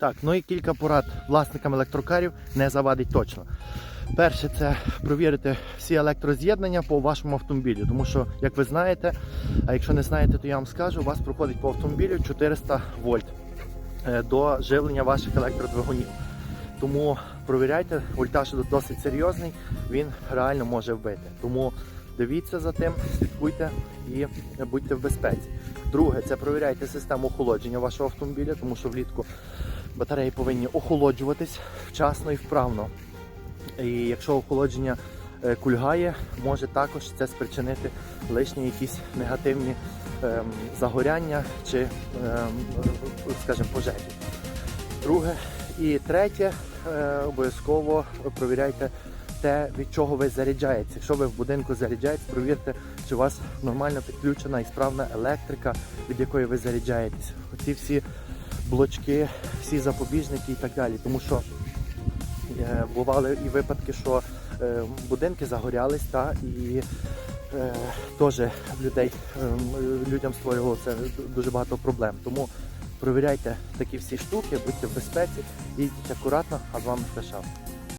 Так, ну і кілька порад власникам електрокарів не завадить точно. Перше, це провірити всі електроз'єднання по вашому автомобілю, тому що, як ви знаєте, а якщо не знаєте, то я вам скажу, у вас проходить по автомобілю 400 вольт е, до живлення ваших електродвигунів. Тому провіряйте, вольтаж досить серйозний, він реально може вбити. Тому дивіться за тим, слідкуйте і будьте в безпеці. Друге, це провіряйте систему охолодження вашого автомобіля, тому що влітку батареї повинні охолоджуватись вчасно і вправно. І якщо охолодження е, кульгає, може також це спричинити лишні якісь негативні ем, загоряння чи, ем, скажімо, пожежі. Друге і третє, е, обов'язково провіряйте те, від чого ви заряджаєтесь. Якщо ви в будинку заряджаєтесь, провірте, чи у вас нормально підключена і справна електрика, від якої ви заряджаєтесь. Оці всі блочки, всі запобіжники і так далі. Тому що е, бували і випадки, що е, будинки загорялись, та, і е, теж людей, е, людям створювало це дуже багато проблем. Тому провіряйте такі всі штуки, будьте в безпеці, їдьте акуратно, а з вами Фешав.